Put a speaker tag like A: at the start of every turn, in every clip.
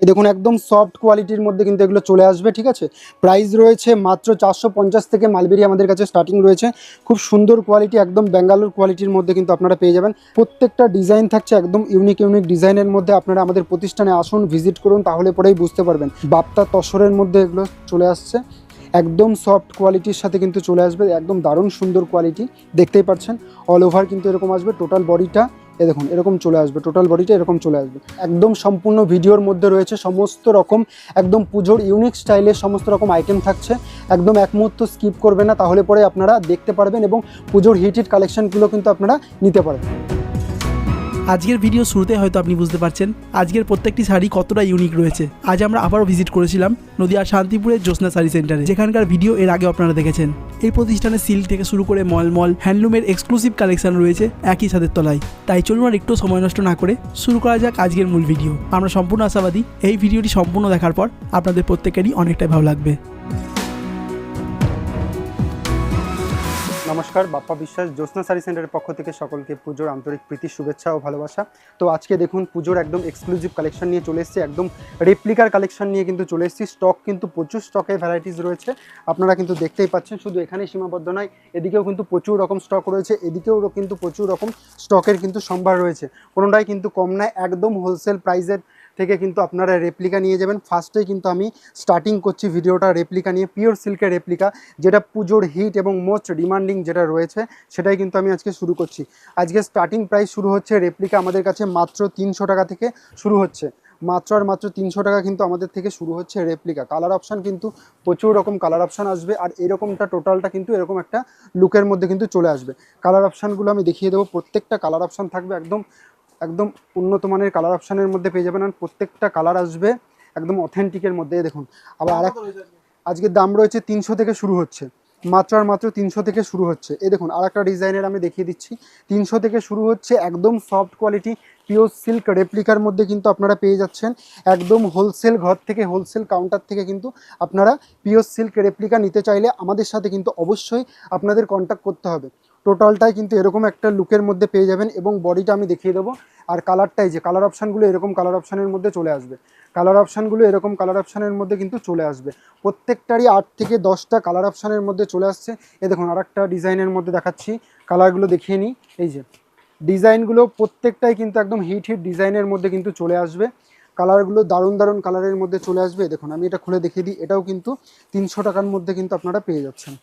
A: দেখুন, একদম সফট কোয়ালিটির মধ্যে কিন্তু এগুলো চলে আসবে, ঠিক আছে? প্রাইস রয়েছে মাত্র চারশো পঞ্চাশ থেকে মালবেরি আমাদের কাছে স্টার্টিং রয়েছে। খুব সুন্দর কোয়ালিটি একদম ব্যাঙ্গালোর কোয়ালিটির মধ্যে কিন্তু আপনারা পেয়ে যাবেন। প্রত্যেকটা ডিজাইন থাকছে একদম ইউনিক ইউনিক ডিজাইনের মধ্যে আপনারা আমাদের প্রতিষ্ঠানে আসুন ভিজিট করুন, তাহলে পরেই বুঝতে পারবেন। বাপ্তা তসরের মধ্যে এগুলো চলে আসছে। একদম সফট কোয়ালিটির সাথে কিন্তু চলে আসবে, একদম দারুণ সুন্দর কোয়ালিটি দেখতেই পাচ্ছেন। অল ওভার কিন্তু এরকম আসবে টোটাল বডিটা এ দেখুন, এরকম চলে আসবে টোটাল বডিটা এরকম চলে আসবে। একদম সম্পূর্ণ ভিডিওর মধ্যে রয়েছে সমস্ত রকম, একদম পুজোর ইউনিক স্টাইলের সমস্ত রকম আইটেম থাকছে। একদম এক মুহূর্ত স্কিপ করবে না, তাহলে পরে আপনারা দেখতে পারবেন এবং পুজোর হিট হিট কালেকশানগুলো কিন্তু আপনারা নিতে পারবেন।
B: আজকের ভিডিও শুরুতে হয়তো আপনি বুঝতে পারছেন আজকের প্রত্যেকটি শাড়ি কতটা ইউনিক রয়েছে। আজ আমরা আবারও ভিজিট করেছিলাম নদিয়ার শান্তিপুরের জ্যোৎস্না শাড়ি সেন্টারে যেখানকার ভিডিও এর আগে আপনারা দেখেছেন। এই প্রতিষ্ঠানে সিল্ক থেকে শুরু করে মলমল হ্যান্ডলুমের এক্সক্লুসিভ কালেকশন রয়েছে একই ছাদের তলায়। তাই চলুন আর একটু সময় নষ্ট না করে শুরু করা যাক আজকের মূল ভিডিও আমরা সম্পূর্ণ আশাবাদী, এই ভিডিওটি সম্পূর্ণ দেখার পর আপনাদের প্রত্যেকেরই অনেকটাই ভালো লাগবে।
A: নমস্কার, বাপ্পা বিশ্বাস জ্যোৎস্না শাড়ি সেন্টারের পক্ষ থেকে সকলকে পুজোর আন্তরিক প্রীতি, শুভেচ্ছা ও ভালোবাসা। তো আজকে দেখুন, পুজোর একদম এক্সক্লুসিভ কালেকশন নিয়ে চলে এসেছি, একদম রেপ্লিকার কালেকশন নিয়ে কিন্তু চলে এসেছি। স্টক কিন্তু প্রচুর স্টকের ভ্যারাইটিস রয়েছে। আপনারা কিন্তু দেখতেই পাচ্ছেন, শুধু এখানে সীমাবদ্ধ নয়, এদিকেও কিন্তু প্রচুর রকম স্টক রয়েছে, এদিকেও কিন্তু প্রচুর রকম স্টকের কিন্তু সম্ভার রয়েছে। কোনোটাই কিন্তু কম নয়, একদম হোলসেল প্রাইসের থেকে কিন্তু আপনারা রেপ্লিকা নিয়ে যাবেন। ফার্স্টেই কিন্তু আমি স্টার্টিং করছি ভিডিওটা রেপ্লিকা নিয়ে পিওর সিল্কের রেপ্লিকা যেটা পুজোর হিট এবং মোস্ট ডিমান্ডিং যেটা রয়েছে, সেটাই কিন্তু আমি আজকে শুরু করছি। আজকে স্টার্টিং প্রাইস শুরু হচ্ছে রেপ্লিকা আমাদের কাছে মাত্র তিনশো টাকা থেকে শুরু হচ্ছে। মাত্র আর মাত্র তিনশো টাকা কিন্তু আমাদের থেকে শুরু হচ্ছে রেপ্লিকা কালার অপশান কিন্তু প্রচুর রকম কালার অপশান আসবে আর এরকমটা টোটালটা কিন্তু এরকম একটা লুকের মধ্যে কিন্তু চলে আসবে। কালার অপশানগুলো আমি দেখিয়ে দেবো। প্রত্যেকটা কালার অপশান থাকবে একদম একদম উন্নত মানের কালার অপশানের মধ্যে পেয়ে যাবেন আর প্রত্যেকটা কালার আসবে একদম অথেন্টিকের মধ্যে। দেখুন আবার আরেক আজকের দাম রয়েছে তিনশো থেকে শুরু হচ্ছে। মাত্র আর মাত্র তিনশো থেকে শুরু হচ্ছে। এই দেখুন আর একটা ডিজাইনের আমি দেখিয়ে দিচ্ছি। তিনশো থেকে শুরু হচ্ছে একদম সফট কোয়ালিটি পিওর সিল্ক রেপ্লিকার মধ্যে কিন্তু আপনারা পেয়ে যাচ্ছেন। একদম হোলসেল ঘর থেকে হোলসেল কাউন্টার থেকে কিন্তু আপনারা পিওর সিল্ক রেপ্লিকা নিতে চাইলে আমাদের সাথে কিন্তু অবশ্যই আপনাদের কন্ট্যাক্ট করতে হবে। টোটালটাই কিন্তু এরকম একটা লুকের মধ্যে পেয়ে যাবেন এবং বডিটা আমি দেখিয়ে দেবো। আর কালারটাই যে কালার অপশানগুলো এরকম কালার অপশানের মধ্যে চলে আসবে। কালার অপশানগুলো এরকম কালার অপশানের মধ্যে কিন্তু চলে আসবে। প্রত্যেকটারই আট থেকে দশটা কালার অপশানের মধ্যে চলে আসছে। এ দেখুন আর একটা ডিজাইনের মধ্যে দেখাচ্ছি। কালারগুলো দেখিয়ে নিই। এই যে, ডিজাইনগুলো প্রত্যেকটাই কিন্তু একদম হিট হিট ডিজাইনের মধ্যে কিন্তু চলে আসবে। কালারগুলো দারুণ দারুণ কালারের মধ্যে চলে আসবে। দেখুন, আমি এটা খুলে দেখিয়ে দিই। এটাও কিন্তু তিনশো টাকার মধ্যে কিন্তু আপনারা পেয়ে যাচ্ছেন।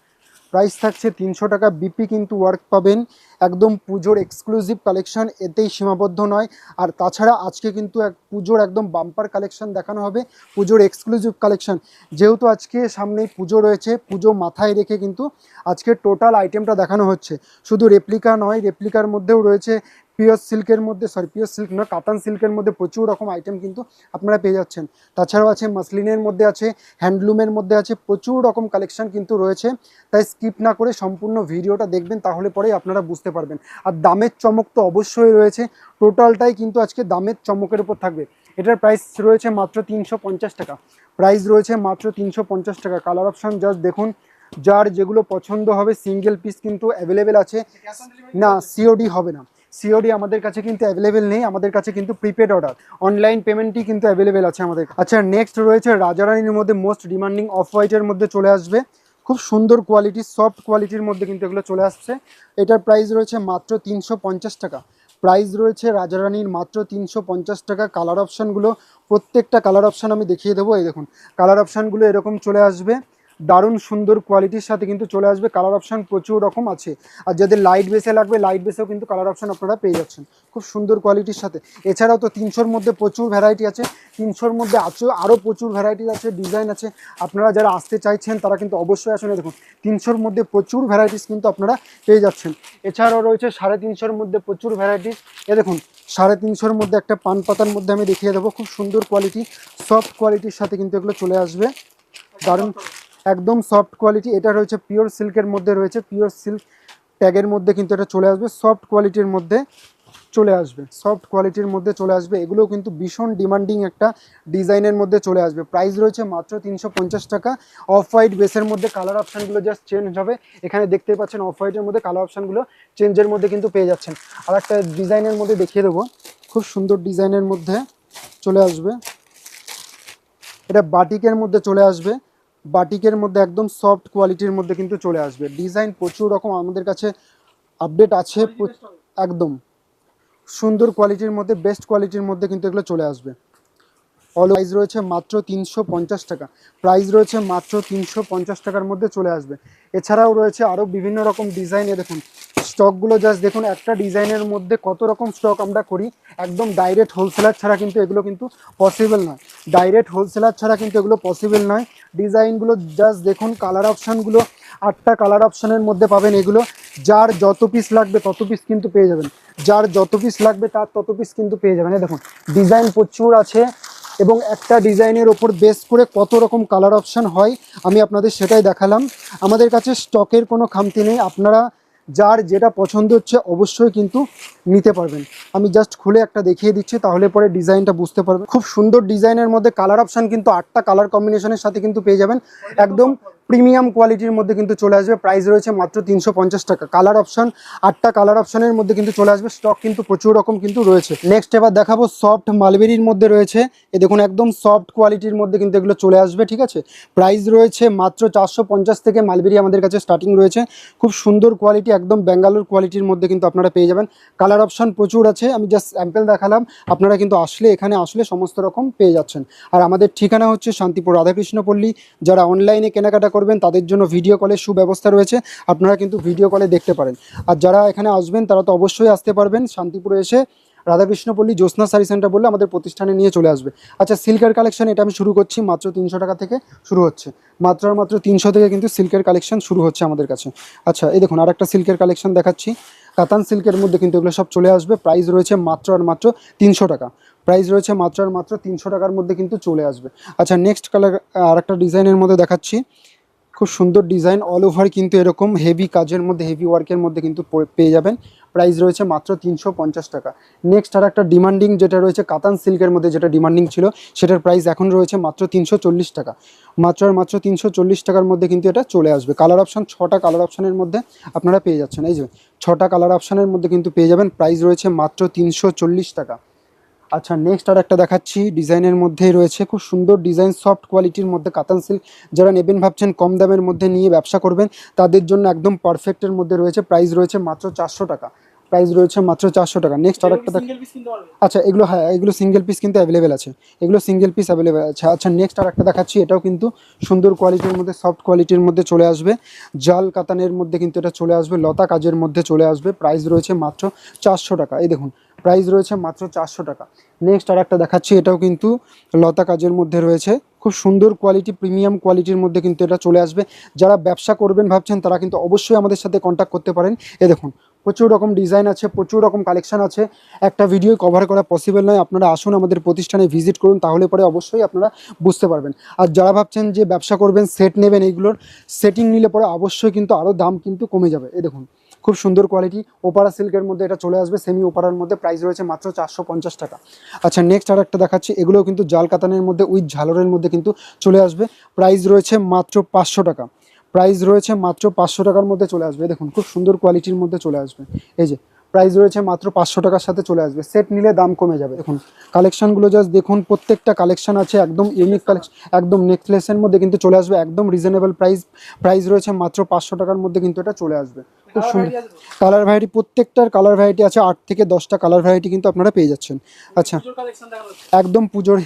A: প্রাইস থাকছে তিনশো টাকা বিপি কিন্তু ওয়ার্ক পাবেন। একদম পুজোর এক্সক্লুসিভ কালেকশন এতেই সীমাবদ্ধ নয়। আর তাছাড়া আজকে কিন্তু এক পুজোর একদম বাম্পার কালেকশন দেখানো হবে, পুজোর এক্সক্লুসিভ কালেকশন যেহেতু আজকে সামনেই পুজো রয়েছে, পুজো মাথায় রেখে কিন্তু আজকে টোটাল আইটেমটা দেখানো হচ্ছে। শুধু রেপ্লিকা নয় রেপ্লিকার মধ্যেও রয়েছে পিওর সিল্কের মধ্যে সরি পিওর সিল্ক না কাতান সিল্কের মধ্যে প্রচুর রকম আইটেম কিন্তু আপনারা পেয়ে যাচ্ছেন। তাছাড়াও আছে মাসলিনের মধ্যে আছে হ্যান্ডলুমের মধ্যে আছে প্রচুর রকম কালেকশন কিন্তু রয়েছে। তাই স্কিপ না করে সম্পূর্ণ ভিডিওটা দেখবেন তাহলে পরেই আপনারা বুঝতে পারবেন। আর দামের চমক তো অবশ্যই রয়েছে টোটালটাই কিন্তু আজকে দামের চমকের উপর থাকবে। এটার প্রাইস রয়েছে মাত্র তিনশো পঞ্চাশ টাকা। প্রাইস রয়েছে মাত্র তিনশো পঞ্চাশ টাকা। কালার অপশান জাস্ট দেখুন যার যেগুলো পছন্দ হবে সিঙ্গেল পিস কিন্তু অ্যাভেলেবেল আছে। না সিওডি হবে না। সিওডি আমাদের কাছে কিন্তু অ্যাভেলেবেল নেই, আমাদের কাছে কিন্তু প্রিপেড অর্ডার অনলাইন পেমেন্টই কিন্তু অ্যাভেলেবেল আছে আমাদের আচ্ছা নেক্সট রয়েছে রাজারানির মধ্যে মোস্ট ডিমান্ডিং অফ হোয়াইটের মধ্যে চলে আসবে। খুব সুন্দর কোয়ালিটি সফট কোয়ালিটির মধ্যে কিন্তু এগুলো চলে আসছে। এটার প্রাইস রয়েছে মাত্র তিনশো পঞ্চাশ টাকা। প্রাইস রয়েছে রাজারানির মাত্র তিনশো পঞ্চাশ টাকা। কালার অপশানগুলো প্রত্যেকটা কালার অপশান আমি দেখিয়ে দেবো। এই দেখুন কালার অপশানগুলো এরকম চলে আসবে। দারুণ সুন্দর কোয়ালিটির সাথে কিন্তু চলে আসবে। কালার অপশান প্রচুর রকম আছে। আর যাদের লাইট বেসে লাগবে লাইট বেসেও কিন্তু কালার অপশান আপনারা পেয়ে যাচ্ছেন। খুব সুন্দর কোয়ালিটির সাথে। এছাড়াও তো তিনশোর মধ্যে প্রচুর ভ্যারাইটি আছে। তিনশোর মধ্যে আছে আরও প্রচুর ভ্যারাইটি আছে ডিজাইন আছে। আপনারা যারা আসতে চাইছেন, তারা কিন্তু অবশ্যই আসুন এই দেখুন, তিনশোর মধ্যে প্রচুর ভ্যারাইটিস কিন্তু আপনারা পেয়ে যাচ্ছেন। এছাড়াও রয়েছে সাড়ে তিনশোর মধ্যে প্রচুর ভ্যারাইটিস এ দেখুন, সাড়ে তিনশোর মধ্যে একটা পান পাতার মধ্যে আমি দেখিয়ে দেবো। খুব সুন্দর কোয়ালিটি সফট কোয়ালিটির সাথে কিন্তু এগুলো চলে আসবে। দারুণ একদম সফট কোয়ালিটি এটা রয়েছে পিওর সিল্কের মধ্যে রয়েছে পিওর সিল্ক ট্যাগের মধ্যে কিন্তু এটা চলে আসবে সফট কোয়ালিটির মধ্যে চলে আসবে সফট কোয়ালিটির মধ্যে চলে আসবে, এগুলোও কিন্তু ভীষণ ডিমান্ডিং একটা ডিজাইনের মধ্যে চলে আসবে প্রাইস রয়েছে মাত্র তিনশো পঞ্চাশ টাকা অফ হোয়াইট বেসের মধ্যে কালার অপশানগুলো জাস্ট চেঞ্জ হবে, এখানে দেখতে পাচ্ছেন অফ হোয়াইটের মধ্যে কালার অপশানগুলো চেঞ্জের মধ্যে কিন্তু পেয়ে যাচ্ছেন, আর একটা ডিজাইনের মধ্যে দেখিয়ে দেবো, খুব সুন্দর ডিজাইনের মধ্যে চলে আসবে, এটা বাটিকের মধ্যে চলে আসবে বাটিকের মধ্যে একদম সফট কোয়ালিটির মধ্যে কিন্তু চলে আসবে। ডিজাইন প্রচুর রকম, আমাদের কাছে আপডেট আছে একদম। সুন্দর কোয়ালিটির মধ্যে বেস্ট কোয়ালিটির মধ্যে কিন্তু এগুলো চলে আসবে। অল প্রাইস রয়েছে মাত্র তিনশো পঞ্চাশ টাকা। প্রাইস রয়েছে মাত্র তিনশো পঞ্চাশ টাকার মধ্যে চলে আসবে। এছাড়াও রয়েছে আরও বিভিন্ন রকম ডিজাইনে দেখুন। স্টকগুলো জাস্ট দেখুন, একটা ডিজাইনের মধ্যে কত রকম স্টক আমরা করি, একদম ডাইরেক্ট হোলসেলার ছাড়া কিন্তু এগুলো কিন্তু পসিবল নয়। ডাইরেক্ট হোলসেলার ছাড়া কিন্তু এগুলো পসিবল নয়। ডিজাইনগুলো জাস্ট দেখুন কালার অপশানগুলো আটটা কালার অপশানের মধ্যে পাবেন এগুলো। যার যত পিস লাগবে তত পিস কিন্তু পেয়ে যাবেন। যার যত পিস লাগবে তার তত পিস কিন্তু পেয়ে যাবেন। দেখুন ডিজাইন প্রচুর আছে। এবং একটা ডিজাইনের ওপর বেস করে কত রকম কালার অপশান হয়, আমি আপনাদের সেটাই দেখালাম। আমাদের কাছে স্টকের কোনো খামতি নেই, আপনারা যার যেটা পছন্দ হচ্ছে অবশ্যই কিন্তু নিতে পারবেন। আমি জাস্ট খুলে একটা দেখিয়ে দিচ্ছি, তাহলে পরে ডিজাইনটা বুঝতে পারবেন। খুব সুন্দর ডিজাইনের মধ্যে কালার অপশান কিন্তু আটটা কালার কম্বিনেশনের সাথে কিন্তু পেয়ে যাবেন। একদম প্রিমিয়াম কোয়ালিটির মধ্যে কিন্তু চলে আসবে। প্রাইস রয়েছে মাত্র তিনশো পঞ্চাশ টাকা। কালার অপশন আটটা কালার অপশনের মধ্যে কিন্তু চলে আসবে। স্টক কিন্তু প্রচুর রকম কিন্তু রয়েছে। নেক্সট এবার দেখাবো সফট মালবেরির মধ্যে রয়েছে। এ দেখুন, একদম সফট কোয়ালিটির মধ্যে কিন্তু এগুলো চলে আসবে, ঠিক আছে? প্রাইস রয়েছে মাত্র চারশো পঞ্চাশ থেকে মালবেরি আমাদের কাছে স্টার্টিং রয়েছে। খুব সুন্দর কোয়ালিটি একদম ব্যাঙ্গালোর কোয়ালিটির মধ্যে কিন্তু আপনারা পেয়ে যাবেন। কালার অপশন প্রচুর আছে, আমি জাস্ট স্যাম্পেল দেখালাম। আপনারা কিন্তু আসলে, এখানে আসলে সমস্ত রকম পেয়ে যাচ্ছেন। আর আমাদের ঠিকানা হচ্ছে শান্তিপুর রাধাকৃষ্ণ পল্লী যারা অনলাইনে কেনাকাটা করবেন, তাদের জন্য ভিডিও কলের সুব্যবস্থা রয়েছে। আপনারা কিন্তু ভিডিও কলে দেখতে পারেন। আর যারা এখানে আসবেন, তারা তো অবশ্যই আসতে পারবেন। শান্তিপুরে এসে রাধাকৃষ্ণপল্লী জ্যোৎস্না শাড়ি সেন্টার বললে আমাদের প্রতিষ্ঠানে নিয়ে চলে আসবে। আচ্ছা সিল্কের কালেকশন এটা আমি শুরু করছি। মাত্র তিনশো টাকা থেকে শুরু হচ্ছে। মাত্র আর মাত্র তিনশো থেকে কিন্তু সিল্কের কালেকশন শুরু হচ্ছে আমাদের কাছে। আচ্ছা এই দেখুন, আরেকটা সিল্কের কালেকশন দেখাচ্ছি। কাতান সিল্কের মধ্যে কিন্তু এগুলো সব চলে আসবে। প্রাইস রয়েছে মাত্র আর মাত্র তিনশো টাকা। প্রাইস রয়েছে মাত্র আর মাত্র তিনশো টাকার মধ্যে কিন্তু চলে আসবে। আচ্ছা নেক্সট কালার আরেকটা ডিজাইনের মধ্যে দেখাচ্ছি। খুব সুন্দর ডিজাইন অল ওভার কিন্তু এরকম হেভি কাজের মধ্যে হেভি ওয়ার্কের মধ্যে কিন্তু পেয়ে যাবেন। প্রাইস রয়েছে মাত্র তিনশো পঞ্চাশ টাকা। নেক্সট আর একটা ডিমান্ডিং যেটা রয়েছে, কাতান সিল্কের মধ্যে যেটা ডিমান্ডিং ছিল, সেটার প্রাইস এখন রয়েছে মাত্র তিনশো চল্লিশ টাকা। মাত্র আর মাত্র তিনশো চল্লিশ টাকার মধ্যে কিন্তু এটা চলে আসবে। কালার অপশান ছটা কালার অপশানের মধ্যে আপনারা পেয়ে যাচ্ছেন। এই যে, ছটা কালার অপশানের মধ্যে কিন্তু পেয়ে যাবেন। প্রাইস রয়েছে মাত্র তিনশো চল্লিশ টাকা। আচ্ছা নেক্সট আর একটা দেখাচ্ছি। ডিজাইনের মধ্যেই রয়েছে। খুব সুন্দর ডিজাইন সফট কোয়ালিটির মধ্যে কাতান সিল্ক যারা নেবেন, ভাবছেন কম দামের মধ্যে নিয়ে ব্যবসা করবেন, তাদের জন্য একদম পারফেক্টের মধ্যে রয়েছে। প্রাইস রয়েছে মাত্র চারশো টাকা। প্রাইস রয়েছে মাত্র চারশো টাকা। নেক্সট আর একটা আচ্ছা এগুলো হ্যাঁ এগুলো সিঙ্গেল পিস কিন্তু অ্যাভেলেবেল আছে। এগুলো সিঙ্গেল পিস অ্যাভেলেবেল আছে। আচ্ছা নেক্সট আর একটা দেখাচ্ছি। এটাও কিন্তু সুন্দর কোয়ালিটির মধ্যে সফট কোয়ালিটির মধ্যে চলে আসবে। জাল কাতানের মধ্যে কিন্তু এটা চলে আসবে। লতা কাজের মধ্যে চলে আসবে। প্রাইস রয়েছে মাত্র চারশো টাকা। এই দেখুন প্রাইস রয়েছে মাত্র চারশো টাকা। নেক্সট আর একটা দেখাচ্ছি, এটাও কিন্তু লতা কাজের মধ্যে রয়েছে। খুব সুন্দর কোয়ালিটি প্রিমিয়াম কোয়ালিটির মধ্যে কিন্তু এটা চলে আসবে। যারা ব্যবসা করবেন ভাবছেন, তারা কিন্তু অবশ্যই আমাদের সাথে কন্ট্যাক্ট করতে পারেন। এ দেখুন, প্রচুর রকম ডিজাইন আছে, প্রচুর রকম কালেকশন আছে। একটা ভিডিও কভার করা পসিবল নয়। আপনারা আসুন আমাদের প্রতিষ্ঠানে ভিজিট করুন, তাহলে পরে অবশ্যই আপনারা বুঝতে পারবেন। আর যারা ভাবছেন যে ব্যবসা করবেন সেট নেবেন, এইগুলোর সেটিং নিলে পরে অবশ্যই কিন্তু আরও দাম কিন্তু কমে যাবে। এ দেখুন খুব সুন্দর কোয়ালিটি ওপারা সিল্কের মধ্যে এটা চলে আসবে সেমি ওপারার মধ্যে প্রাইস রয়েছে মাত্র চারশো পঞ্চাশ টাকা। আচ্ছা নেক্সট আর একটা দেখাচ্ছি, এগুলোও কিন্তু জাল কাতানের মধ্যে, উইথ ঝালরের মধ্যে কিন্তু চলে আসবে। প্রাইস রয়েছে মাত্র পাঁচশো টাকা। প্রাইস রয়েছে মাত্র পাঁচশো টাকার মধ্যে চলে আসবে। দেখুন, খুব সুন্দর কোয়ালিটির মধ্যে চলে আসবে। এই যে প্রাইস রয়েছে মাত্র পাঁচশো টাকার সাথে চলে আসবে। সেট নিলে দাম কমে যাবে। দেখুন কালেকশনগুলো জাস্ট দেখুন প্রত্যেকটা কালেকশন আছে একদম ইউনিক কালেকশন একদম নেকলেসের মধ্যে কিন্তু চলে আসবে একদম রিজনেবল প্রাইস প্রাইস রয়েছে মাত্র পাঁচশো টাকার মধ্যে কিন্তু এটা চলে আসবে। খুব সুন্দর। কালার ভ্যারাইটি প্রত্যেকটার কালার ভ্যারাইটি আছে আট থেকে দশটা কালার ভ্যারাইটি কিন্তু আপনারা পেয়ে যাচ্ছেন। আচ্ছা একদম পুজোর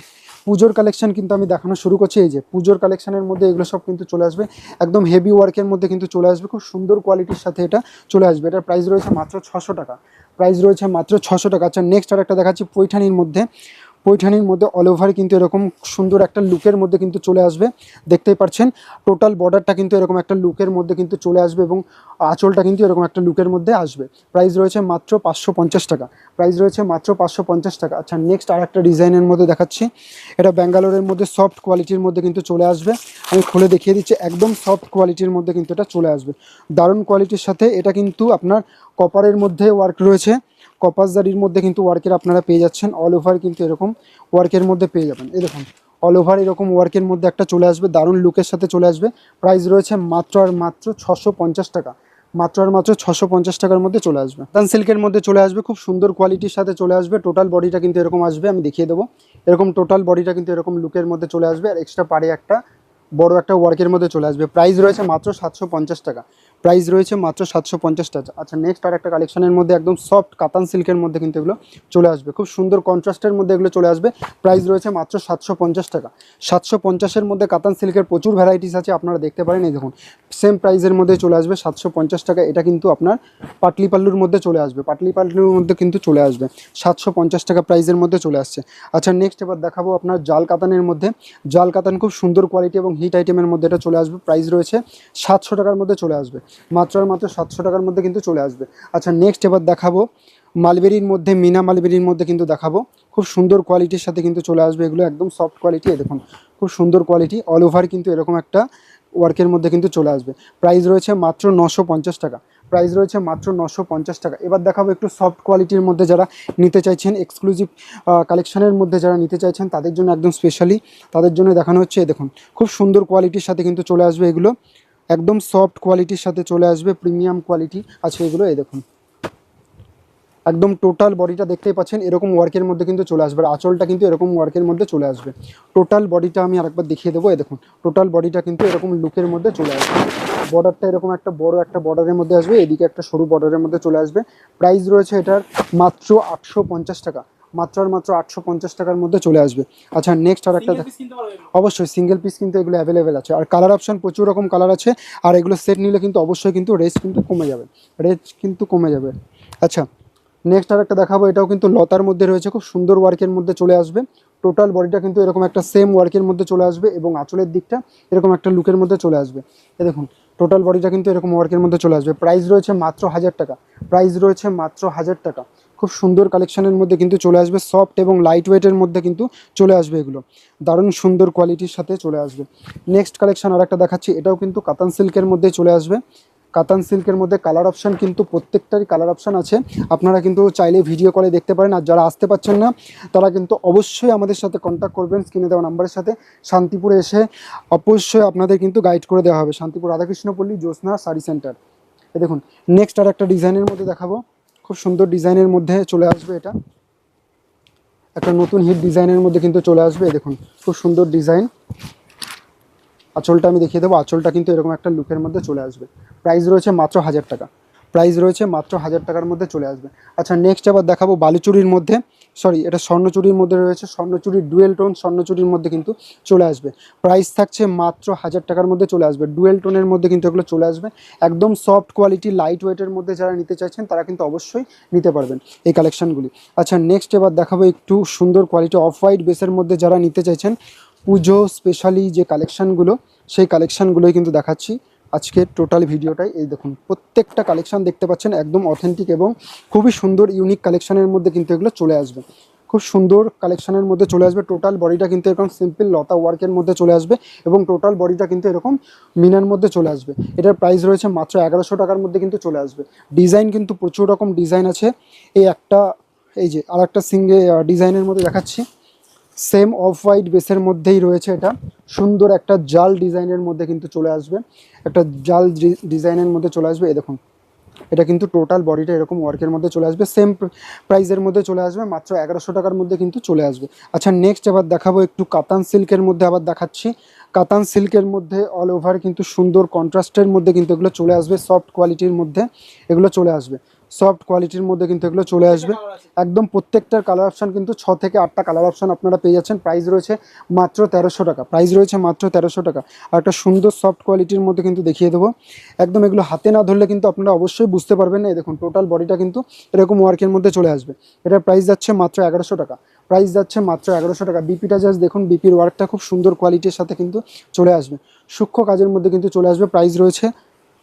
A: পুজোর কালেকশন কিন্তু আমি দেখানো শুরু করছি। এই যে পুজোর কালেকশনের মধ্যে এগুলো সব কিন্তু চলে আসবে। একদম হেভি ওয়ার্কের মধ্যে কিন্তু চলে আসবে। খুব সুন্দর কোয়ালিটির সাথে এটা চলে আসবে। এটার প্রাইস রয়েছে মাত্র ছশো টাকা। প্রাইস রয়েছে মাত্র ছশো টাকা। আচ্ছা নেক্সট আর একটা দেখাচ্ছি, পৈঠানির মধ্যে। পৈঠানির মধ্যে অল ওভার কিন্তু এরকম সুন্দর একটা লুকের মধ্যে কিন্তু চলে আসবে। দেখতেই পাচ্ছেন টোটাল বর্ডারটা কিন্তু এরকম একটা লুকের মধ্যে কিন্তু চলে আসবে এবং আঁচলটা কিন্তু এরকম একটা লুকের মধ্যে আসবে। প্রাইস রয়েছে মাত্র পাঁচশো পঞ্চাশ টাকা। প্রাইস রয়েছে মাত্র পাঁচশো পঞ্চাশ টাকা। আচ্ছা নেক্সট আর একটা ডিজাইনের মধ্যে দেখাচ্ছি। এটা ব্যাঙ্গালোরের মধ্যে সফট কোয়ালিটির মধ্যে কিন্তু চলে আসবে। আমি খুলে দেখিয়ে দিচ্ছি, একদম সফট কোয়ালিটির মধ্যে কিন্তু এটা চলে আসবে। দারুণ কোয়ালিটির সাথে এটা কিন্তু আপনার কপারের মধ্যে ওয়ার্ক রয়েছে। কপাস জারির মধ্যে কিন্তু ওয়ার্কের আপনারা পেয়ে যাচ্ছেন। অল ওভার কিন্তু এরকম ওয়ার্কের মধ্যে পেয়ে যাবেন। এই দেখুন অল ওভার এরকম ওয়ার্কের মধ্যে একটা চলে আসবে, দারুণ লুকের সাথে চলে আসবে। প্রাইস রয়েছে মাত্র আর মাত্র ছশো টাকা। মাত্র আর মাত্র ছশো পঞ্চাশ টাকার মধ্যে চলে আসবে। কাতান সিল্কের মধ্যে চলে আসবে, খুব সুন্দর কোয়ালিটির সাথে চলে আসবে। টোটাল বডিটা কিন্তু এরকম আসবে, আমি দেখিয়ে দেবো। এরকম টোটাল বডিটা কিন্তু এরকম লুকের মধ্যে চলে আসবে। আর এক্সট্রা পাড়ে একটা বড় একটা ওয়ার্কের মধ্যে চলে আসবে। প্রাইস রয়েছে মাত্র সাতশো পঞ্চাশ টাকা। প্রাইস রয়েছে মাত্র সাতশো পঞ্চাশ টাকা। আচ্ছা নেক্সট আর একটা কালেকশনের মধ্যে একদম সফট কাতান সিল্কের মধ্যে কিন্তু এগুলো চলে আসবে। খুব সুন্দর কন্ট্রাস্টের মধ্যে এগুলো চলে আসবে। প্রাইস রয়েছে মাত্র সাতশো পঞ্চাশ টাকা। সাতশো পঞ্চাশের মধ্যে কাতান সিল্কের প্রচুর ভ্যারাইটিস আছে, আপনারা দেখতে পারেন। এই দেখুন সেম প্রাইসের মধ্যে চলে আসবে সাতশো পঞ্চাশ টাকা। এটা কিন্তু আপনার পাটলি পাল্লুর মধ্যে চলে আসবে। পাটলি পাল্লুর মধ্যে কিন্তু চলে আসবে। সাতশো পঞ্চাশ টাকা প্রাইসের মধ্যে চলে আসছে। আচ্ছা নেক্সট এবার দেখাবো আপনার জাল কাতানের মধ্যে। জাল কাতান খুব সুন্দর কোয়ালিটি এবং হিট আইটেমের মধ্যে এটা চলে আসবে। প্রাইস রয়েছে সাতশো টাকার মধ্যে চলে আসবে। মাত্র আর মাত্র সাতশো টাকার মধ্যে কিন্তু চলে আসবে। আচ্ছা নেক্সট এবার দেখাবো মালবেরির মধ্যে, মিনা মালবেরির মধ্যে কিন্তু দেখাবো। খুব সুন্দর কোয়ালিটির সাথে কিন্তু চলে আসবে এগুলো। একদম সফট কোয়ালিটি দেখুন। খুব সুন্দর কোয়ালিটি অল ওভার কিন্তু এরকম একটা ওয়ার্কের মধ্যে কিন্তু চলে আসবে। প্রাইস রয়েছে মাত্র নশো টাকা। প্রাইস রয়েছে মাত্র নশো পঞ্চাশ টাকা। এবার দেখাবো একটু সফট কোয়ালিটির মধ্যে যারা নিতে চাইছেন এক্সক্লুসিভ কালেকশনের মধ্যে যারা নিতে চাইছেন, তাদের জন্য একদম স্পেশালি তাদের জন্য দেখানো হচ্ছে দেখুন, খুব সুন্দর কোয়ালিটির সাথে কিন্তু চলে আসবে এগুলো। একদম সফট কোয়ালিটির সাথে চলে আসবে প্রিমিয়াম কোয়ালিটি আছে এগুলো, এই দেখুন। একদম টোটাল বডিটা দেখতেই পাচ্ছেন এরকম ওয়ার্কের মধ্যে কিন্তু চলে আসবে। আর আঁচলটা কিন্তু এরকম ওয়ার্কের মধ্যে চলে আসবে। টোটাল বডিটা আমি আরেকবার দেখিয়ে দেবো এ দেখুন টোটাল বডিটা কিন্তু এরকম লুকের মধ্যে চলে আসবে। বর্ডারটা এরকম একটা বড় একটা বর্ডারের মধ্যে আসবে এদিকে একটা সরু বর্ডারের মধ্যে চলে আসবে। প্রাইস রয়েছে এটার মাত্র আটশো পঞ্চাশ টাকা। মাত্র আর মাত্র আটশো পঞ্চাশ টাকার মধ্যে চলে আসবে। আচ্ছা নেক্সট আর একটা অবশ্যই সিঙ্গেল পিস কিন্তু এগুলো অ্যাভেলেবেল আছে। আর কালার অপশন প্রচুর রকম কালার আছে আর এগুলো সেট নিলে কিন্তু অবশ্যই কিন্তু রেঞ্জ কিন্তু কমে যাবে। রেঞ্জ কিন্তু কমে যাবে। আচ্ছা নেক্সট আর একটা দেখাবো, এটাও কিন্তু লতার মধ্যে রয়েছে, খুব সুন্দর ওয়ার্কের মধ্যে চলে আসবে। টোটাল বডিটা কিন্তু এরকম একটা সেম ওয়ার্কের মধ্যে চলে আসবে এবং আঁচলের দিকটা এরকম একটা লুকের মধ্যে চলে আসবে। এ দেখুন টোটাল বডিটা কিন্তু এরকম ওয়ার্কের মধ্যে চলে আসবে। প্রাইস রয়েছে মাত্র হাজার টাকা প্রাইস রয়েছে মাত্র হাজার টাকা। খুব সুন্দর কালেকশনের মধ্যে কিন্তু চলে আসবে সফট এবং লাইট ওয়েটের মধ্যে কিন্তু চলে আসবে এগুলো। দারুণ সুন্দর কোয়ালিটির সাথে চলে আসবে। নেক্সট কালেকশন আর একটা দেখাচ্ছি, এটাও কিন্তু কাতান সিল্কের মধ্যে চলে আসবে। কাতান সিল্কের মধ্যে কালার অপশান কিন্তু প্রত্যেকটারই কালার অপশান আছে। আপনারা কিন্তু চাইলে ভিডিও কলে দেখতে পারেন, আর যারা আসতে পারছেন না, তারা কিন্তু অবশ্যই আমাদের সাথে কন্ট্যাক্ট করবেন স্ক্রিনে দেওয়া নাম্বারের সাথে। শান্তিপুরে এসে অবশ্যই আপনাদের কিন্তু গাইড করে দেওয়া হবে। শান্তিপুর রাধাকৃষ্ণপল্লী, জ্যোৎস্না শাড়ি সেন্টার এ দেখুন নেক্সট আর একটা ডিজাইনের মধ্যে দেখাবো। খুব সুন্দর ডিজাইনের মধ্যে চলে আসবে এটা। একটা নতুন হিট ডিজাইনের মধ্যে কিন্তু চলে আসবে। দেখুন, খুব সুন্দর ডিজাইন আঁচলটা আমি দেখিয়ে দেবো। আঁচলটা কিন্তু এরকম একটা লুকের মধ্যে চলে আসবে। প্রাইস রয়েছে মাত্র হাজার টাকা। প্রাইস রয়েছে মাত্র হাজার টাকার মধ্যে চলে আসবে। আচ্ছা নেক্সট আবার দেখাবো বালুচুরির মধ্যে। সরি এটা স্বর্ণচুরির মধ্যে রয়েছে। স্বর্ণচুরির ডুয়েল টোন স্বর্ণচুরির মধ্যে কিন্তু চলে আসবে। প্রাইস থাকছে মাত্র হাজার টাকার মধ্যে চলে আসবে। ডুয়েল টোনের মধ্যে কিন্তু এগুলো চলে আসবে। একদম সফট কোয়ালিটি লাইট ওয়েটের মধ্যে যারা নিতে চাইছেন, তারা কিন্তু অবশ্যই নিতে পারবেন এই কালেকশনগুলি আচ্ছা নেক্সট এবার দেখাবো একটু সুন্দর কোয়ালিটি অফ হোয়াইট বেসের মধ্যে যারা নিতে চাইছেন পুজো স্পেশালি যে কালেকশানগুলো সেই কালেকশানগুলোই কিন্তু দেখাচ্ছি। আজকের টোটাল ভিডিওটাই এই দেখুন, প্রত্যেকটা কালেকশান দেখতে পাচ্ছেন, একদম অথেন্টিক এবং খুবই সুন্দর ইউনিক কালেকশানের মধ্যে কিন্তু এগুলো চলে আসবে। খুব সুন্দর কালেকশানের মধ্যে চলে আসবে টোটাল বডিটা কিন্তু এরকম সিম্পল লতা ওয়ার্কের মধ্যে চলে আসবে এবং টোটাল বডিটা কিন্তু এরকম মিনার মধ্যে চলে আসবে। এটার প্রাইস রয়েছে মাত্র এগারোশো টাকার মধ্যে কিন্তু চলে আসবে। ডিজাইন কিন্তু প্রচুর রকম ডিজাইন আছে। এই একটা, এই যে আর একটা সিঙ্গে ডিজাইনের মধ্যে দেখাচ্ছি। সেম অফ হোয়াইট বেসের মধ্যেই রয়েছে এটা। সুন্দর একটা জাল ডিজাইনের মধ্যে কিন্তু চলে আসবে। একটা জাল ডিজাইনের মধ্যে চলে আসবে। এই দেখুন, এটা কিন্তু টোটাল বডিটা এরকম ওয়ার্কের মধ্যে চলে আসবে। সেম প্রাইসের মধ্যে চলে আসবে, মাত্র এগারোশো টাকার মধ্যে কিন্তু চলে আসবে। আচ্ছা নেক্সট এবার দেখাবো একটু কাতান সিল্কের মধ্যে আবার দেখাচ্ছি। কাতান সিল্কের মধ্যে অল ওভার কিন্তু সুন্দর কন্ট্রাস্টের মধ্যে কিন্তু এগুলো চলে আসবে সফট কোয়ালিটির মধ্যে এগুলো চলে আসবে। সফট কোয়ালিটির মধ্যে কিন্তু এগুলো চলে আসবে। একদম প্রত্যেকটার কালার অপশান কিন্তু ছ থেকে আটটা কালার অপশান আপনারা পেয়ে যাচ্ছেন। প্রাইস রয়েছে মাত্র তেরোশো টাকা। প্রাইস রয়েছে মাত্র তেরোশো টাকা। আর একটা সুন্দর সফট কোয়ালিটির মধ্যে কিন্তু দেখিয়ে দেবো। একদম এগুলো হাতে না ধরলে কিন্তু আপনারা অবশ্যই বুঝতে পারবেন না। এই দেখুন টোটাল বডিটা কিন্তু এরকম ওয়ার্কের মধ্যে চলে আসবে। এটার প্রাইস যাচ্ছে মাত্র এগারোশো টাকা। প্রাইস যাচ্ছে মাত্র এগারোশো টাকা। বিপিটা জাস্ট দেখুন বিপির ওয়ার্কটা খুব সুন্দর কোয়ালিটির সাথে কিন্তু চলে আসবে। সূক্ষ্ম কাজের মধ্যে কিন্তু চলে আসবে। প্রাইস রয়েছে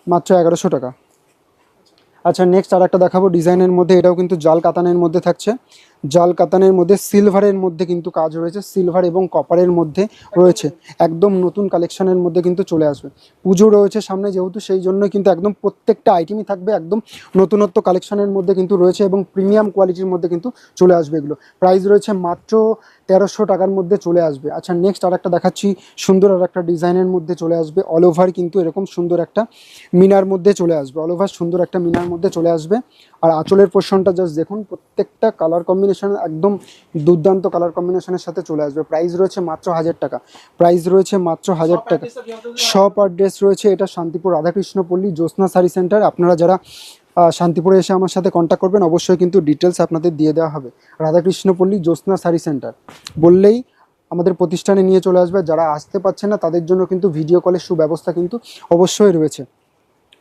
A: মাত্র এগারোশো টাকা। আচ্ছা নেক্সট আর একটা দেখাবো ডিজাইনের মধ্যে এটাও কিন্তু জাল কাতানের মধ্যে থাকছে। জাল কাতানের মধ্যে, সিলভারের মধ্যে কিন্তু কাজ রয়েছে। সিলভার এবং কপারের মধ্যে রয়েছে। একদম নতুন কালেকশনের মধ্যে কিন্তু চলে আসবে। পুজো রয়েছে সামনে যেহেতু, সেই জন্য কিন্তু একদম প্রত্যেকটা আইটেমই থাকবে। একদম নতুনত্ব কালেকশনের মধ্যে কিন্তু রয়েছে এবং প্রিমিয়াম কোয়ালিটির মধ্যে কিন্তু চলে আসবে এগুলো। প্রাইস রয়েছে মাত্র তেরোশো টাকার মধ্যে চলে আসবে। আচ্ছা নেক্সট আর একটা দেখাচ্ছি। সুন্দর আর একটা ডিজাইনের মধ্যে চলে আসবে। অল ওভার কিন্তু এরকম সুন্দর একটা মিনার মধ্যে চলে আসবে। অল ওভার সুন্দর একটা মিনার মধ্যে চলে আসবে। আর আঁচলের পোর্শনটা জাস্ট দেখুন, প্রত্যেকটা কালার কম্বিনেশন একদম দুর্দান্ত কালার কম্বিনেশনের সাথে চলে আসবে। প্রাইস রয়েছে মাত্র হাজার টাকা। প্রাইস রয়েছে মাত্র হাজার টাকা। শপ অ্যাড্রেস রয়েছে এটা শান্তিপুর রাধাকৃষ্ণ পল্লী জ্যোৎস্না শাড়ি সেন্টার আপনারা যারা শান্তিপুরে এসে আমার সাথে কন্ট্যাক্ট করবেন অবশ্যই কিন্তু ডিটেলস আপনাদের দিয়ে দেওয়া হবে। রাধাকৃষ্ণ পল্লী জ্যোৎস্না শাড়ি সেন্টার বললেই আমাদের প্রতিষ্ঠানে নিয়ে চলে আসবে। যারা আসতে পারছে না তাদের জন্য কিন্তু ভিডিও কলের সুব্যবস্থা কিন্তু অবশ্যই রয়েছে।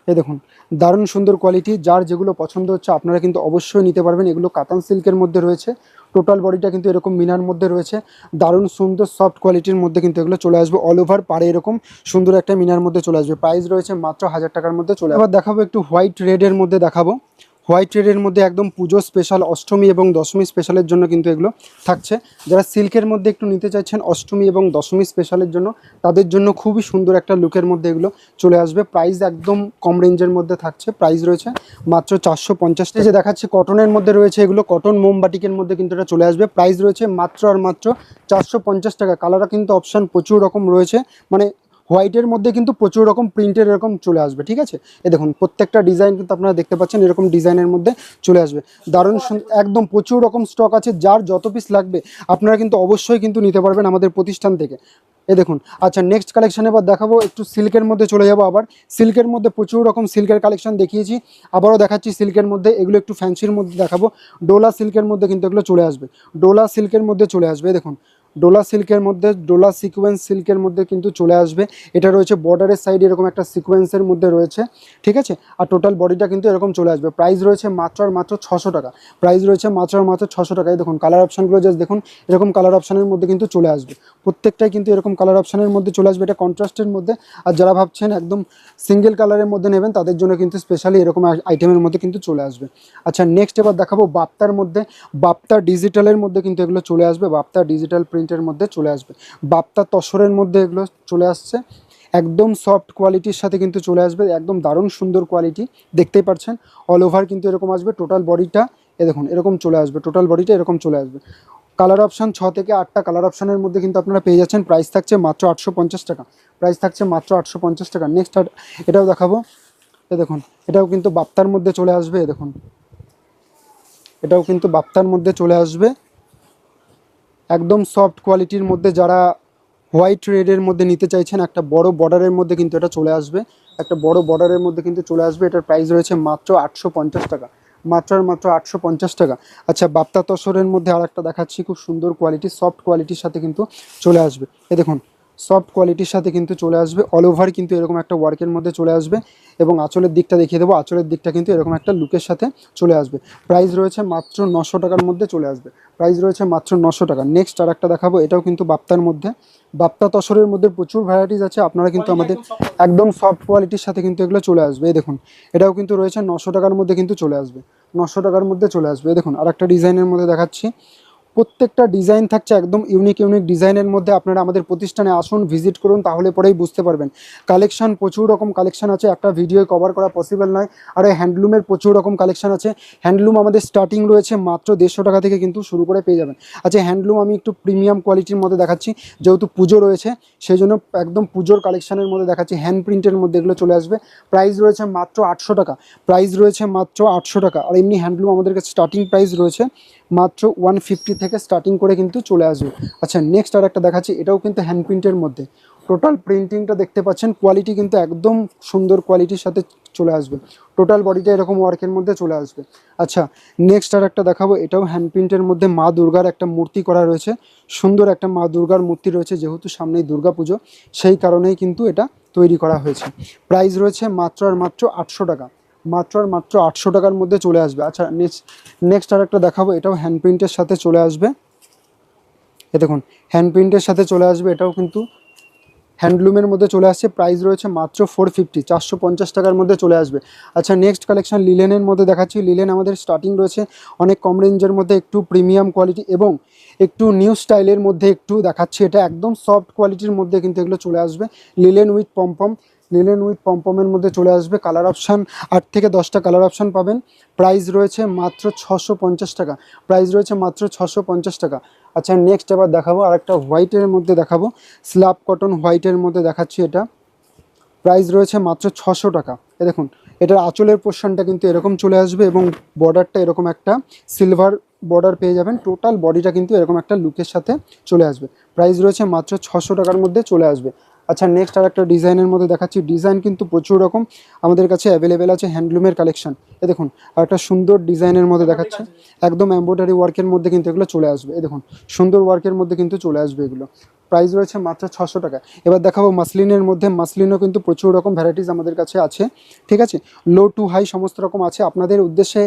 A: এই দেখুন, দারুণ সুন্দর কোয়ালিটি যার যেগুলো পছন্দ হচ্ছে আপনারা কিন্তু অবশ্যই নিতে পারবেন। এগুলো কাতান সিল্কের মধ্যে রয়েছে টোটাল বডিটা কিন্তু এরকম মিনার মধ্যে রয়েছে। দারুণ সুন্দর সফট কোয়ালিটির মধ্যে কিন্তু এগুলো চলে আসবে অল ওভার পারে এরকম সুন্দর একটা মিনার মধ্যে চলে আসবে। প্রাইস রয়েছে মাত্র হাজার টাকার মধ্যে চলে আবার দেখাবো একটু হোয়াইট রেডের মধ্যে দেখাবো। হোয়াইট রেডের মধ্যে একদম পুজো স্পেশাল, অষ্টমী এবং দশমী স্পেশালের জন্য কিন্তু এগুলো থাকছে। যারা সিল্কের মধ্যে একটু নিতে চাইছেন, অষ্টমী এবং দশমী স্পেশালের জন্য, তাদের জন্য খুবই সুন্দর একটা লুকের মধ্যে এগুলো চলে আসবে। প্রাইস একদম কম রেঞ্জের মধ্যে থাকছে, প্রাইস রয়েছে মাত্র চারশো পঞ্চাশ। যে দেখাচ্ছে কটনের মধ্যে রয়েছে এগুলো, কটন মোমবাটিকের মধ্যে কিন্তু এটা চলে আসবে। প্রাইস রয়েছে মাত্র আর মাত্র চারশো পঞ্চাশ টাকা। কালারটা কিন্তু অপশান প্রচুর রকম রয়েছে। মানে হোয়াইটের মধ্যে কিন্তু প্রচুর রকম প্রিন্টের এরকম চলে আসবে, ঠিক আছে? এ দেখুন, প্রত্যেকটা ডিজাইন কিন্তু আপনারা দেখতে পাচ্ছেন, এরকম ডিজাইনের মধ্যে চলে আসবে। দারুণ একদম প্রচুর রকম স্টক আছে, যার যত পিস লাগবে, আপনারা কিন্তু অবশ্যই কিন্তু নিতে পারবেন আমাদের প্রতিষ্ঠান থেকে। এ দেখুন আচ্ছা নেক্সট কালেকশন এবার দেখাবো, একটু সিল্কের মধ্যে চলে যাব আবার। সিল্কের মধ্যে প্রচুর রকম সিল্কের কালেকশন দেখিয়েছি, আবারও দেখাচ্ছি সিল্কের মধ্যে, এগুলো একটু ফ্যান্সির মধ্যে দেখাবো। ডোলা সিল্কের মধ্যে কিন্তু এগুলো চলে আসবে। ডোলা সিল্কের মধ্যে চলে আসবে দেখুন। ডোলা সিল্কের মধ্যে, ডোলা সিকোয়েন্স সিল্কের মধ্যে কিন্তু চলে আসবে। এটা রয়েছে বর্ডারের সাইড এরকম একটা সিকোয়েন্সের মধ্যে রয়েছে, ঠিক আছে? আর টোটাল বডিটা কিন্তু এরকম চলে আসবে। প্রাইস রয়েছে মাত্র আর মাত্র ছশো টাকা। প্রাইস রয়েছে মাত্র আর মাত্র ছশো টাকায় দেখুন কালার অপশানগুলো জাস্ট দেখুন, এরকম কালার অপশানের মধ্যে কিন্তু চলে আসবে। প্রত্যেকটাই কিন্তু এরকম কালার অপশানের মধ্যে চলে আসবে। এটা কন্ট্রাস্টের মধ্যে। আর যারা ভাবছেন একদম সিঙ্গেল কালারের মধ্যে নেবেন, তাদের জন্য কিন্তু স্পেশালি এরকম আইটেমের মধ্যে কিন্তু চলে আসবে। আচ্ছা নেক্সট এবার দেখাবো বাপ্তার মধ্যে। বাপ্তা ডিজিটালের মধ্যে কিন্তু এগুলো চলে আসবে। বাপ্তা ডিজিটাল প্রিন্টের মধ্যে চলে আসবে। বাপ্তা তসরের মধ্যে এগুলো চলে আসছে। একদম সফট কোয়ালিটির সাথে কিন্তু চলে আসবে। একদম দারুণ সুন্দর কোয়ালিটি দেখতেই পাচ্ছেন। অল ওভার কিন্তু এরকম আসবে। টোটাল বডিটা এ দেখুন, এরকম চলে আসবে। টোটাল বডিটা এরকম চলে আসবে। কালার অপশান ছ থেকে আটটা কালার অপশানের মধ্যে কিন্তু আপনারা পেয়ে যাচ্ছেন। প্রাইস থাকছে মাত্র আটশো পঞ্চাশ টাকা। প্রাইস থাকছে মাত্র আটশো পঞ্চাশ টাকা। নেক্সট এটাও দেখাবো। এ দেখুন, এটাও কিন্তু বাপ্তার মধ্যে চলে আসবে। এ দেখুন, এটাও কিন্তু বাপ্তার মধ্যে চলে আসবে। একদম সফট কোয়ালিটির মধ্যে যারা হোয়াইট রেডের মধ্যে নিতে চাইছেন, একটা বড় বর্ডারের মধ্যে কিন্তু এটা চলে আসবে। একটা বড় বর্ডারের মধ্যে কিন্তু চলে আসবে। এটার প্রাইস রয়েছে মাত্র আটশো পঞ্চাশ টাকা। মাত্রার মাত্র আটশো পঞ্চাশ টাকা। আচ্ছা বাপ্তা তসরের মধ্যে আর একটা দেখাচ্ছি। খুব সুন্দর কোয়ালিটি সফট কোয়ালিটির সাথে কিন্তু চলে আসবে। এ দেখুন সফট কোয়ালিটির সাথে কিন্তু চলে আসবে। অল ওভার কিন্তু এরকম একটা ওয়ার্কের মধ্যে চলে আসবে এবং আঁচলের দিকটা দেখিয়ে দেবো। আঁচলের দিকটা কিন্তু এরকম একটা লুকের সাথে চলে আসবে। প্রাইস রয়েছে মাত্র নশো টাকার মধ্যে চলে আসবে। প্রাইস রয়েছে মাত্র নশো টাকা। নেক্সট আর একটা দেখাবো এটাও কিন্তু বাপ্তার মধ্যে। বাপ্তা তসরের মধ্যে প্রচুর ভ্যারাইটিস আছে। আপনারা কিন্তু আমাদের একদম সফট কোয়ালিটির সাথে কিন্তু এগুলো চলে আসবে। এই দেখুন এটাও কিন্তু রয়েছে নশো টাকার মধ্যে কিন্তু চলে আসবে। নশো টাকার মধ্যে চলে আসবে। এই দেখুন আর একটা ডিজাইনের মধ্যে দেখাচ্ছি। প্রত্যেকটা ডিজাইন থাকছে একদম ইউনিক ইউনিক ডিজাইনের মধ্যে আপনারা আমাদের প্রতিষ্ঠানে আসুন ভিজিট করুন, তাহলে পরেই বুঝতে পারবেন। কালেকশন প্রচুর রকম কালেকশন আছে, একটা ভিডিও কভার করা পসিবল নয়, আর হ্যান্ডলুমের প্রচুর রকম কালেকশন আছে। হ্যান্ডলুম আমাদের স্টার্টিং রয়েছে মাত্র দেড়শো টাকা থেকে কিন্তু শুরু করে পেয়ে যাবেন। আচ্ছা হ্যান্ডলুম আমি একটু প্রিমিয়াম কোয়ালিটির মধ্যে দেখাচ্ছি, যেহেতু পুজো রয়েছে, সেই জন্য একদম পুজোর কালেকশনের মধ্যে দেখাচ্ছি হ্যান্ড প্রিন্টের মধ্যে এগুলো চলে আসবে। প্রাইস রয়েছে মাত্র আটশো টাকা প্রাইস রয়েছে মাত্র আটশো টাকা, আর এমনি হ্যান্ডলুম আমাদের কাছে স্টার্টিং প্রাইস রয়েছে মাত্র ওয়ান ফিফটি থেকে স্টার্টিং করে কিন্তু চলে আসবে। আচ্ছা নেক্সট আর একটা দেখাচ্ছি, এটাও কিন্তু হ্যান্ড প্রিন্টের মধ্যে। টোটাল প্রিন্টিংটা দেখতে পাচ্ছেন কোয়ালিটি কিন্তু একদম সুন্দর কোয়ালিটির সাথে চলে আসবে। টোটাল বডিটা এরকম ওয়ার্কের মধ্যে চলে আসবে। আচ্ছা নেক্সট আর একটা দেখাবো, এটাও হ্যান্ড প্রিন্টের মধ্যে মা দুর্গার একটা মূর্তি করা রয়েছে। সুন্দর একটা মা দুর্গার মূর্তি রয়েছে, যেহেতু সামনেই দুর্গা পুজো সেই কারণেই কিন্তু এটা তৈরি করা হয়েছে। প্রাইস রয়েছে মাত্র আর মাত্র আটশো টাকা। মাত্র আর মাত্র আটশো টাকার মধ্যে চলে আসবে। আচ্ছা নেক্সট নেক্সট আর একটা দেখাবো, এটাও হ্যান্ড প্রিন্টের সাথে চলে আসবে। এ দেখুন হ্যান্ড প্রিন্টের সাথে চলে আসবে, এটাও কিন্তু হ্যান্ডলুমের মধ্যে চলে আসছে। প্রাইস রয়েছে মাত্র ফোর ফিফটি চারশো পঞ্চাশ টাকার মধ্যে চলে আসবে। আচ্ছা নেক্সট কালেকশন লিলেনের মধ্যে দেখাচ্ছি। লিলেন আমাদের স্টার্টিং রয়েছে, অনেক কম রেঞ্জের মধ্যে একটু প্রিমিয়াম কোয়ালিটি এবং একটু নিউ স্টাইলের মধ্যে একটু দেখাচ্ছি। এটা একদম সফট কোয়ালিটির মধ্যে কিন্তু এগুলো চলে আসবে। Linen with pompom linen with পম্পমের মধ্যে চলে আসবে কালার অপশান আট থেকে দশটা কালার অপশান পাবেন। প্রাইস রয়েছে মাত্র ছশো টাকা। প্রাইস রয়েছে মাত্র ছশো টাকা। আচ্ছা নেক্সট এবার দেখাবো, আরেকটা হোয়াইটের মধ্যে দেখাবো। স্ল্যাব কটন হোয়াইটের মধ্যে দেখাচ্ছি এটা। প্রাইস রয়েছে মাত্র ছশো টাকা। এ দেখুন, এটার আঁচলের পোর্শনটা কিন্তু এরকম চলে আসবে এবং বর্ডারটা এরকম একটা সিলভার বর্ডার পেয়ে যাবেন। টোটাল বডিটা কিন্তু এরকম একটা লুকের সাথে চলে আসবে। প্রাইস রয়েছে মাত্র ছশো টাকার মধ্যে চলে আসবে। আচ্ছা নেক্সট আর একটা ডিজাইনের মধ্যে দেখাচ্ছি। ডিজাইন কিন্তু প্রচুর রকম। আমাদের কাছে অ্যাভেলেবেল আছে হ্যান্ডলুমের কালেকশন এ দেখুন আর একটা সুন্দর ডিজাইনের মধ্যে দেখাচ্ছে। একদম এম্ব্রয়ডারি ওয়ার্কের মধ্যে কিন্তু এগুলো চলে আসবে। এ দেখুন, সুন্দর ওয়ার্কের মধ্যে কিন্তু চলে আসবে এগুলো। প্রাইস রয়েছে মাত্র ছশো টাকা। এবার দেখাবো মাসলিনের মধ্যে, মাসলিনও কিন্তু প্রচুর রকম ভ্যারাইটিস আমাদের কাছে আছে, ঠিক আছে? লো টু হাই সমস্ত রকম আছে। আপনাদের উদ্দেশ্যে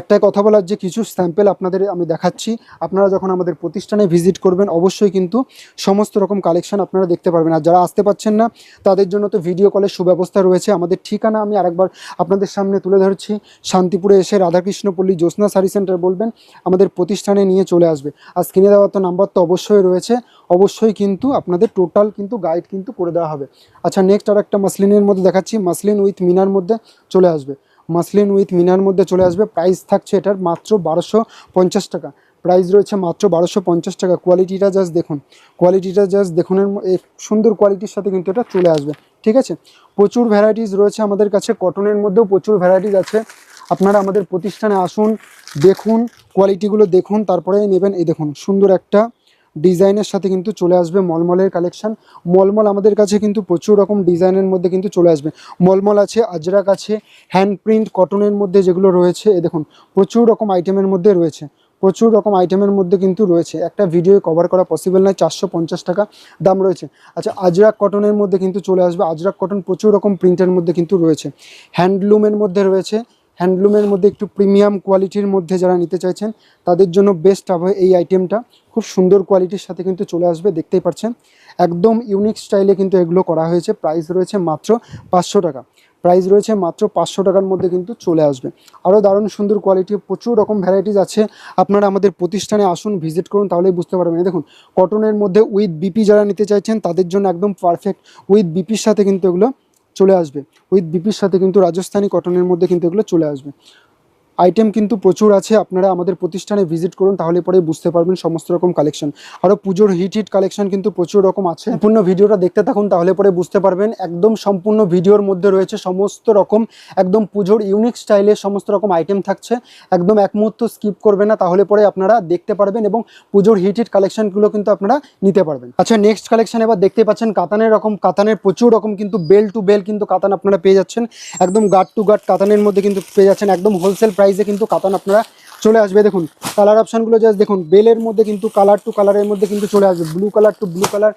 A: একটাই কথা বলার যে কিছু স্যাম্পেল আপনাদের আমি দেখাচ্ছি। আপনারা যখন আমাদের প্রতিষ্ঠানে ভিজিট করবেন, অবশ্যই কিন্তু সমস্ত রকম কালেকশন আপনারা দেখতে পারবেন। আর যারা আসতে পারছেন না, তাদের জন্য তো ভিডিও কলের সুব্যবস্থা রয়েছে। আমাদের ঠিকানা আমি আরেকবার আপনাদের সামনে তুলে ধরছি। শান্তিপুরে এসে রাধাকৃষ্ণপল্লী জ্যোৎস্না সারি সেন্টার বলবেন। আমাদের প্রতিষ্ঠানে নিয়ে চলে আসবে। আর স্ক্রিনে দেওয়া তো নাম্বার তো অবশ্যই রয়েছে। অবশ্যই কিন্তু আপনাদের টোটাল কিন্তু গাইড কিন্তু করে দেওয়া হবে। আচ্ছা নেক্সট আর একটা মাসলিনের মধ্যে দেখাচ্ছি। মাসলিন উইথ মিনার মধ্যে চলে আসবে। মাসলিন উইথ মিনার মধ্যে চলে আসবে। প্রাইস থাকছে এটার মাত্র বারোশো পঞ্চাশ টাকা। প্রাইস রয়েছে মাত্র বারোশো পঞ্চাশ টাকা। কোয়ালিটিটা জাস্ট দেখুন। কোয়ালিটিটা জাস্ট দেখুন এর সুন্দর কোয়ালিটির সাথে কিন্তু এটা চলে আসবে। ঠিক আছে? প্রচুর ভ্যারাইটিস রয়েছে আমাদের কাছে। কটনের মধ্যেও প্রচুর ভ্যারাইটিস আছে। আপনারা আমাদের প্রতিষ্ঠানে আসুন, দেখুন কোয়ালিটিগুলো দেখুন তারপরে নেবেন। এই দেখুন, সুন্দর একটা ডিজাইনের সাথে কিন্তু চলে আসবে মলমলের কালেকশন। মলমল আমাদের কাছে কিন্তু প্রচুর রকম ডিজাইনের মধ্যে কিন্তু চলে আসবে। মলমল আছে, আজরাক আছে হ্যান্ড প্রিন্ট কটনের মধ্যে যেগুলো রয়েছে, এ দেখুন, প্রচুর রকম আইটেমের মধ্যে রয়েছে। প্রচুর রকম আইটেমের মধ্যে কিন্তু রয়েছে। একটা ভিডিও কভার করা পসিবল নয়, চারশো টাকা দাম রয়েছে। আচ্ছা আজরাক কটনের মধ্যে কিন্তু চলে আসবে। আজরাক কটন প্রচুর রকম প্রিন্টের মধ্যে কিন্তু রয়েছে। হ্যান্ডলুমের মধ্যে রয়েছে। হ্যান্ডলুমের মধ্যে একটু প্রিমিয়াম কোয়ালিটির মধ্যে যারা নিতে চাইছেন, তাদের জন্য বেস্ট হবে এই আইটেমটা খুব সুন্দর কোয়ালিটির সাথে কিন্তু চলে আসবে, দেখতেই পাচ্ছেন। একদম ইউনিক স্টাইলে কিন্তু এগুলো করা হয়েছে। প্রাইস রয়েছে মাত্র পাঁচশো টাকা। প্রাইস রয়েছে মাত্র পাঁচশো টাকার মধ্যে কিন্তু চলে আসবে। আরও দারুণ সুন্দর কোয়ালিটি প্রচুর রকম ভ্যারাইটিস আছে। আপনারা আমাদের প্রতিষ্ঠানে আসুন ভিজিট করুন, তাহলেই বুঝতে পারবেন। দেখুন কটনের মধ্যে উইথ বিপি যারা নিতে চাইছেন, তাদের জন্য একদম পারফেক্ট উইথ বিপির সাথে কিন্তু এগুলো চলে আসবে। উইথ বিপির সাথে কিন্তু রাজস্থানী কটনের মধ্যে কিন্তু এগুলো চলে আসবে। আইটেম কিন্তু প্রচুর আছে, আপনারা আমাদের প্রতিষ্ঠানে ভিজিট করুন, তাহলে পরে বুঝতে পারবেন সমস্ত রকম কালেকশন আরও পুজোর হিট হিট কালেকশন কিন্তু প্রচুর রকম আছে। সম্পূর্ণ ভিডিওটা দেখতে থাকুন, তাহলে পরে বুঝতে পারবেন, একদম সম্পূর্ণ ভিডিওর মধ্যে রয়েছে সমস্ত রকম, একদম পুজোর ইউনিক স্টাইলের সমস্ত রকম আইটেম থাকছে। একদম এক মুহূর্ত স্কিপ করবে না, তাহলে পরে আপনারা দেখতে পারবেন এবং পুজোর হিট হিট কালেকশনগুলো কিন্তু আপনারা নিতে পারবেন। আচ্ছা নেক্সট কালেকশন এবার দেখতে পাচ্ছেন কাতানের রকম, কাতানের প্রচুর রকম কিন্তু বেল টু বেল কিন্তু কাতান আপনারা পেয়ে যাচ্ছেন। একদম গার্ড টু গার্ড কাতানের মধ্যে কিন্তু পেয়ে যাচ্ছেন, একদম হোলসেল প্রাইসে কিন্তু কাতান আপনারা চলে আসবে। দেখুন কালার অপশানগুলো জাস্ট দেখুন, বেলের মধ্যে কিন্তু কালার টু কালারের মধ্যে কিন্তু চলে আসবে। Blue colour to blue colour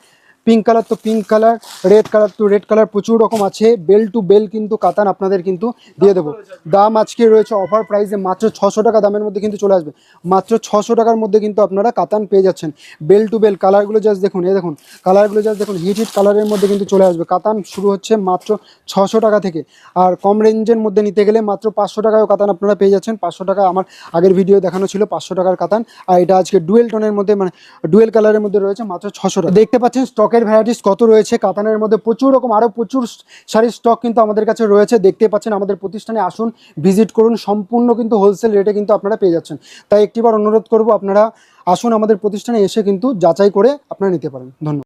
A: pink colour তো পিঙ্ক কালার রেড কালার তো রেড কালার প্রচুর রকম আছে। বেল টু বেল কিন্তু কাতান আপনাদের কিন্তু দিয়ে দেবো। দাম আজকে রয়েছে অফার প্রাইসে মাত্র ছশো টাকা, দামের মধ্যে কিন্তু চলে আসবে। মাত্র ছশো টাকার মধ্যে কিন্তু আপনারা কাতান পেয়ে যাচ্ছেন। বেল টু বেল কালারগুলো জাস্ট দেখুন, এই দেখুন কালারগুলো জাস্ট দেখুন হিট হিট কালারের মধ্যে কিন্তু চলে আসবে। কাতান শুরু হচ্ছে মাত্র ছশো টাকা থেকে। আর কম রেঞ্জের মধ্যে নিতে গেলে মাত্র পাঁচশো টাকায় কাতান আপনারা পেয়ে যাচ্ছেন। পাঁচশো টাকা আমার আগের ভিডিও দেখানো ছিল, পাঁচশো টাকার কাতান। আর এটা আজকে ডুয়েল টোনের মধ্যে মানে ডুয়েল কালারের মধ্যে রয়েছে মাত্র ছশো টাকা। দেখতে পাচ্ছেন স্টকের ভ্যারাইটিস কত রয়েছে? কাতানের মধ্যে প্রচুর রকম আরও প্রচুর শাড়ির স্টক কিন্তু আমাদের কাছে রয়েছে। দেখতে পাচ্ছেন আমাদের প্রতিষ্ঠানে আসুন ভিজিট করুন। সম্পূর্ণ কিন্তু হোলসেল রেটে কিন্তু আপনারা পেয়ে যাচ্ছেন। তাই একটিবার অনুরোধ করব আপনারা আসুন আমাদের প্রতিষ্ঠানে এসে কিন্তু যাচাই করে আপনারা নিতে পারেন। ধন্যবাদ।